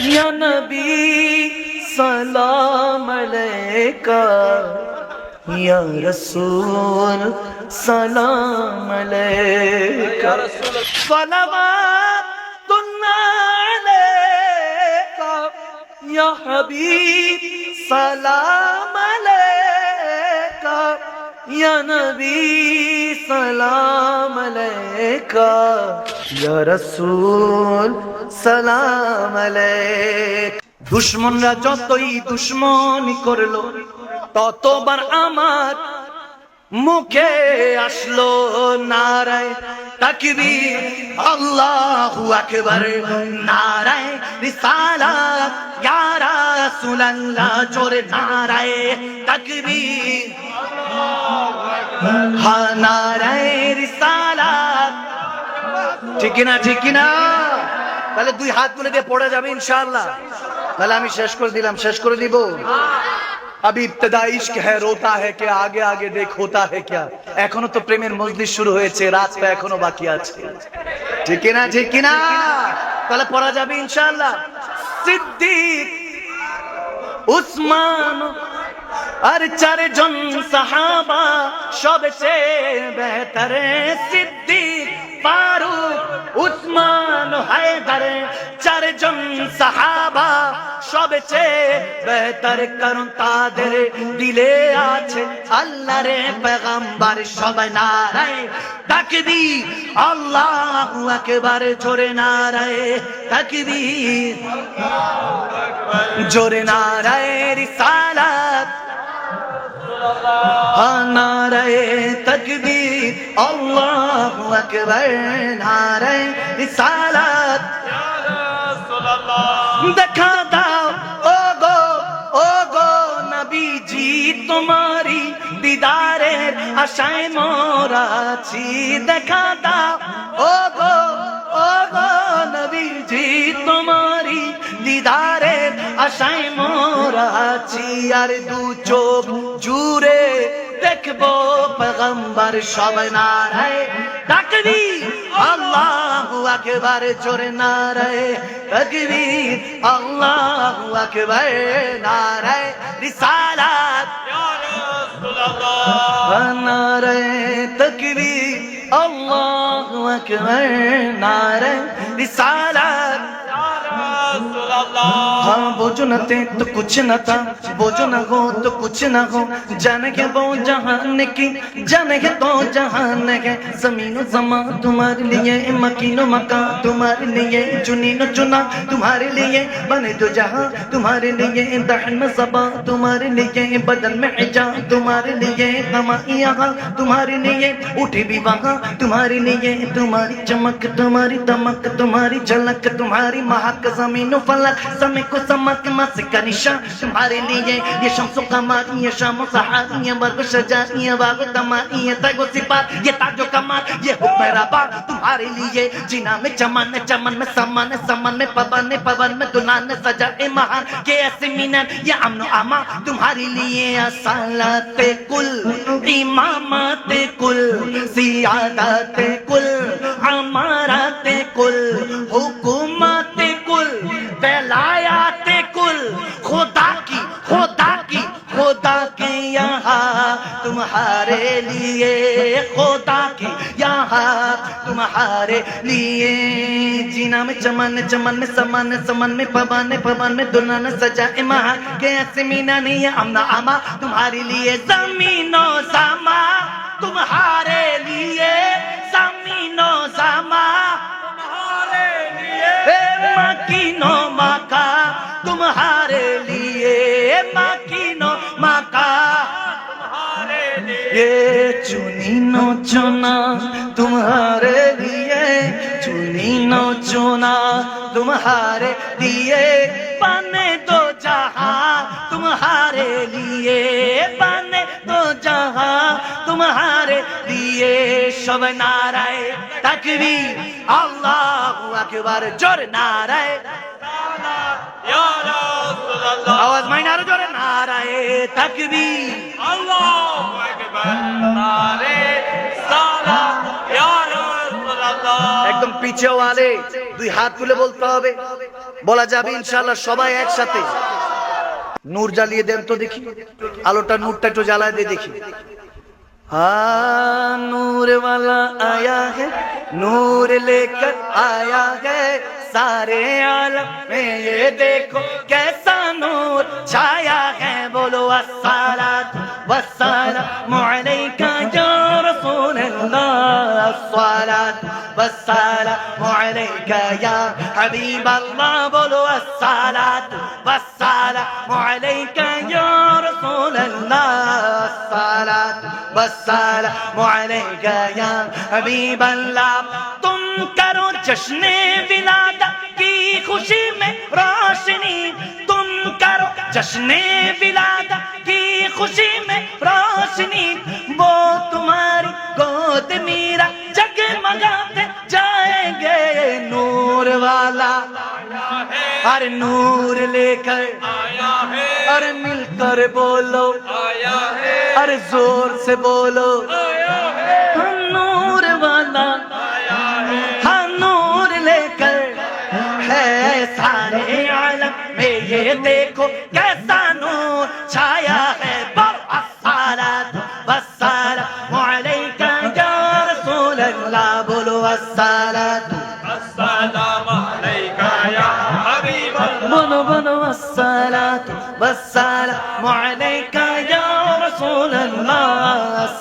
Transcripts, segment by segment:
یا نبی سلام علیکہ یا رسول سلام علیکہ صلوات علیکہ یا حبیب سلام یا نبی سلام علیکہ یا رسول سلام علیکہ দুশ্মনরা যতই দুশ্মনী করল, ততবার আমার মুখে আসলো নারায় তাকবীর। আল্লাহু আকবার, নারায় রিসালা ইয়া রাসূলুল্লাহ, জোরে নারায় তাকবীর। ঠিক কিনা ঠিক কিনা? তাহলে দুই হাত তুলে দিয়ে পড়া যাবে তাহলে আমি শেষ করে দিলাম, শেষ করে দিব। আবি রোতা হে কে, আগে আগে দেখ, হোতা হে কে। এখনও তো প্রেমের মজলিস শুরু হয়েছে রাতটা এখনও বাকি আছে। ঠিক কিনা ঠিক কিনা? তাহলে পড়া যাবে ইনশাল্লাহ সিদ্দিক, উসমান আর চারজন সাহাবা সবচেয়ে বেহতর সিদ্দিক, ফারুক, উসমান, হায়দার। চারজন সাহাবা সবচেয়ে বেহতর, কারণ তাদের দিলে আছে আল্লাহর পেগম্বর সবাই নারায় তাকবীর, আল্লাহু আকবার, জোরে নারায় তাকবীর। জোরে নারায় রিসালাত। নারায় তকবীর আল্লাহু আকবার নারায় রিসালাত। দেখা দাও ও গো ও গো নবীজি তোমারি দিদারের আশায় মোরাছি দেখা দাও ও গো ও গো দিদারের আশায় মোরাছি আর দু চোখ জুড়ে দেখব পেগম্বর সব নারায়। ডাকবি, আল্লাহু আকবার, জোরে নারায়। তকবীর, আল্লাহু আকবার, নারায়। রিসালাত নারায়। তকবীর, আল্লাহু আকবার, নারায়। রিসালাত ہاں بوجھو نہ تے تو کچھ نہ تھا۔ بوجھو نہ ہو تو کچھ نہ ہو۔ جانے کے وہ جہانے کی جانے کے تو جہانے ہے۔ زمین و زمان تمہارے لیے، مکین و مکان تمہارے لیے چنین و چنا تمہارے لیے۔ بنے دو جہاں تمہارے لیے، دہن میں زبا تمہارے لیے، بدن میں حجاں تمہارے لیے۔ ہماری آہا تمہارے لیے اٹھے بھی وہاں تمہارے لیے۔ تمہاری چمک، تمہاری دمک، تمہاری جھلک، تمہاری مہک زمین و فلک۔ غلط سمے کو سمت مس کا نشان تمہارے لیے یہ شمس و قمر، یہ شام و سحر یہ برگ شجاعت یہ باغ تمام یہ تگ و صفات یہ تاج و کمال یہ ہو میرا با تمہارے لیے جنا میں چمن چمن میں سمن سمن میں پبن پبن میں دلان سجا اے مہان کے ایسے مینن یہ امن و اما تمہارے لیے اصالت کل، امامت کل سیادت کل، امارت کل، حکومت کل بیلایا تے کل، خدا کی خدا کی خدا کی یہاں تمہارے لیے، خدا کی یہاں تمہارے لیے۔ جینا میں چمن چمن میں سمن سمن میں پبن پبن میں دلہن سجائے مہا کہ ایسے مینہ نہیں ہے امنا آما۔ تمہارے لیے زمین و ساما تمہارے لیے زمین و ساما تمہارے لیے۔ مہا चुना तुम्हारे लिए चुनीनो चुना तुम्हारे लिए बने दो जहां तुम्हारे लिए बने दो जहां तुम्हारे लिए सब नाराय तकबीर अल्लाहु আকবার জোরে নারায় আওয়াজ মাইনা আরো জোরে নারায় তাকবীর একদম পিছে ওয়ালে দুই হাত তুলে বলতে হবে বলা যাবে ইনশাআল্লাহ সবাই একসাথে নূর জ্বালিয়ে দেন তো দেখি আলোটা নূরটা একটু জ্বালায় দিয়ে দেখি हाँ नूर वाला आया है नूर लेकर आया है सारे आलम में ये देखो कैसा नूर छाया है बोलो अस्सलात वस्सलाम अलैका या الله الصلاة والسلام عليك يا حبيب الله بل والصلاة والسلام عليك يا رسول الله. الصلاة والسلام عليك يا حبيب الله. تم کرو جشن ولادت کی خوشی میں روشنی تم کرو جشن ولادت کی خوشی میں روشنی جود میرا جگمگاتے جائیں گے نور والا۔ ہر نور لے کر ہر اور مل کر بولو۔ ہر اور زور سے بولو۔ نور والا۔ آیا نور لے کر ہے سارے عالم میں یہ دیکھو کیسا نور چھایا ہے۔ بہت سارا بس۔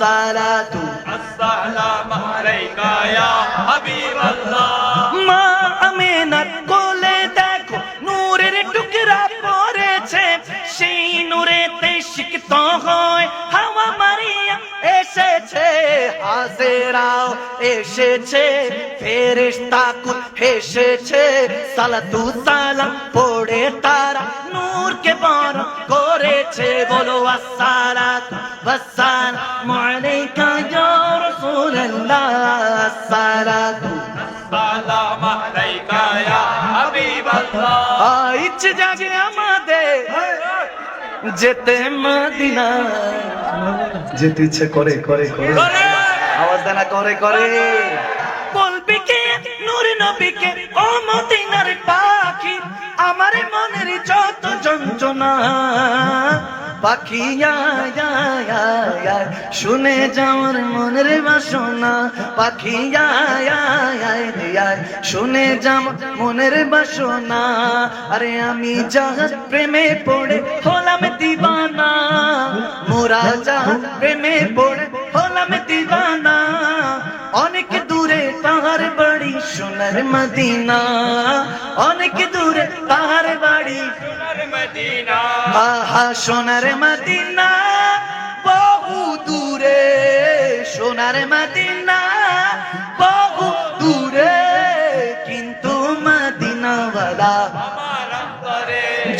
الصلاة السلام عليك يا حبيب الله ফেরাও এসেছে ফেরিস্তা এসেছে। সালাতু সালাম পড়ে তারা নূরকে বর করেছে। বলো আসসালাত والسلام عليك ইচ্ছে জাগে আমাদের যেতে মদিনা যেতে ইচ্ছে করে করে। করে। করে করে। বলবি কে? নূর নবীকে ও মদিনার পাখি, আমার মনের যত যন্ত্রণা। পাখি শুনে যাওয়ার মনের বাসনা। পাখি শুনে যাওয়ার মনের বাসনা। আরে আমি জাহাজ প্রেমে পড়ে হলাম দিবানা, মোরা জাহাজ প্রেমে পড়ে অনেক দূরে তাহার বাড়ি সোনার মদিনা অনেক দূরে তাহার বাড়ি সোনার মদিনা আহা সোনার মদিনা বহু দূরে সোনার মদিনা বহু দূরে কিন্তু মদিনাওয়ালা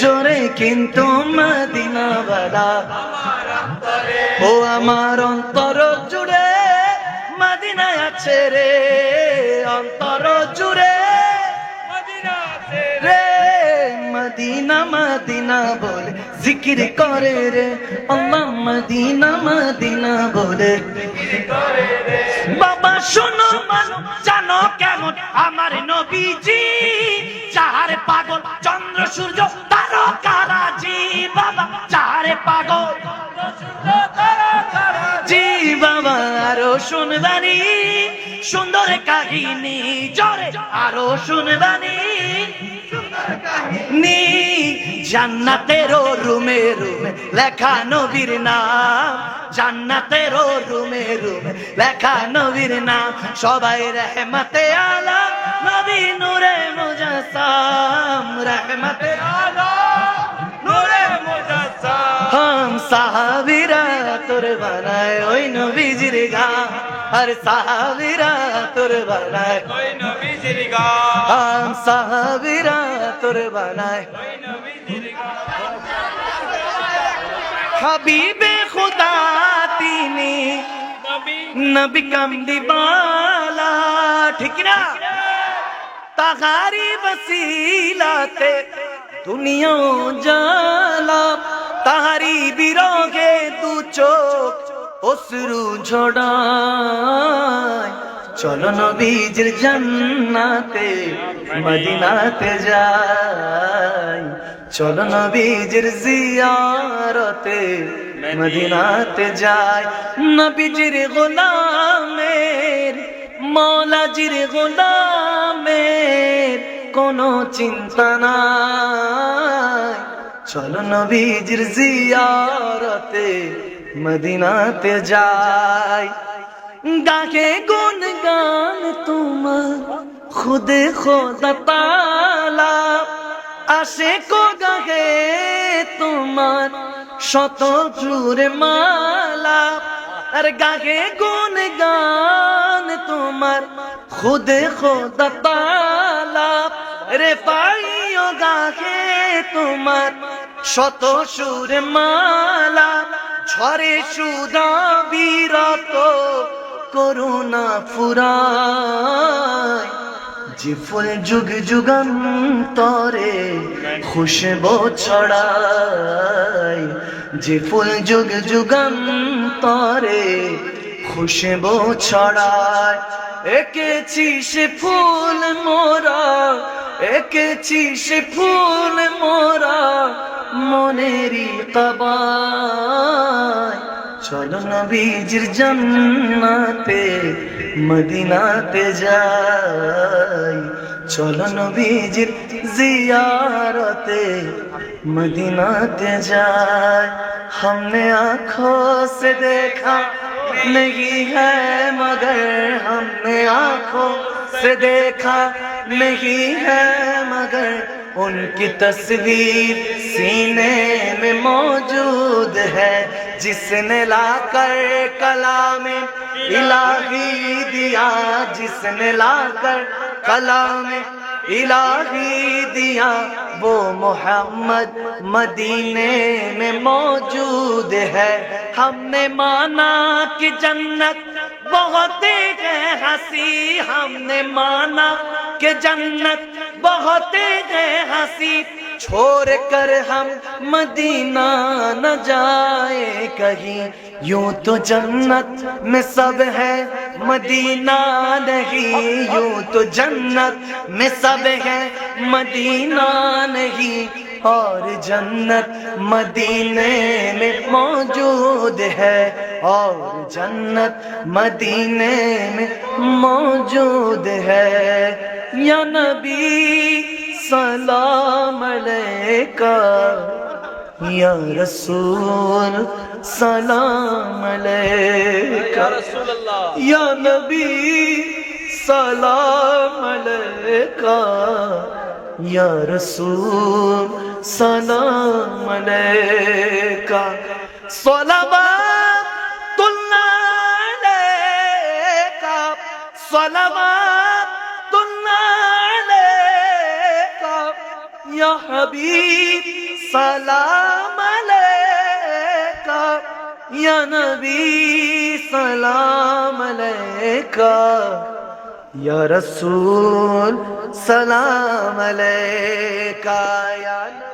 জোরে কিন্তু মদিনাওয়ালা ও আমার অন্তর আছে রে অন্তর জুড়ে। রে মদিনা মদিনা বলে জিকির করে রে। আল্লাহ মদিনা মদিনা বলে। বাবা শোনো জানো কেমন আমার নবীজি? চাহারে পাগল চন্দ্র সূর্য তারকারাজি। বাবা চাহারে পাগল আরও শুনবানি, সুন্দর কাহিনী, জরে আরও শুনবানি। নি জান্নাতের রুমে রুমে লেখা নবীর নাম, জান্নাতের রুমে রুমে লেখা নবীর নাম। সবাই রহমতে আলা নবী নূরে মুজাসাম রহমতে আলা নূরে মুজাসসাম। হাবিবে খুদা তিনি নবী নবী কামলিবালা ঠিক না? তাহারি বসিলাতে দুনিয়া জালা তাহারি বিরগে অশ্রু ঝড়ায়। চলো নবীজির জান্নাতে, মদিনাতে যাই। চলো নবীজির জিয়ারতে, মদিনাতে যাই। নবীজির গোলামের, মৌলাজির গোলামের কোনো চিন্তা নাই। চলো নবীজির জিয়ারতে মদিনাতে যাই। গাকে গুন গান তোমার, খুদে খোদা আসে কো গাহে তোমার, শত জুরে মালা। আর গাহে গুন গান তোমার, খুদে খোদা তালা। রে পাইও গাহে তোমার, শত সুর মালা। ঝরে সুদা বিরত করুণা ফুরায় যে ফুল যুগ যুগান্তরে খুশবো ছড়ায় যে ফুল যুগ যুগান্তরে খুশবো ছড়ায় এঁকেছি সে ফুল মোরা, এঁকেছি সে ফুল মোরা মনেরই কবায় চলো مدینہ تے মদিনাতে چلو نبی নবীজির জিয়ারতে مدینہ جائے ہم نے آنکھوں سے دیکھا نہیں ہے مگر ہم نے آنکھوں سے دیکھا نہیں ہے مگر ان کی تصویر سینے میں موجود ہے، جس نے لا کر کلام الہی دیا، جس نے لا کر کلام الہی دیا، وہ محمد مدینے میں موجود ہے۔ ہم نے مانا کہ جنت بہت ہے، ہنسی۔ ہم نے مانا کہ جنت بہت ہے، ہنسی۔ چھوڑ کر ہم مدینہ نہ جائے کہیں۔ یوں تو جنت میں سب ہے، مدینہ نہیں۔ یوں تو جنت میں سب ہے، مدینہ نہیں۔ اور جنت مدینے میں موجود ہے۔ اور جنت مدینے میں موجود ہے۔ یا نبی سلام علیکہ یا رسول سلام علیکہ۔ یا نبی سلام علیکہ۔ یا رسول سلام علیکہ۔ صلوات اللہ علیکہ۔ صلوات یا حبیب سلام علیکہ یا نبی سلام علیکہ یا رسول سلام علیکہ یا نبی۔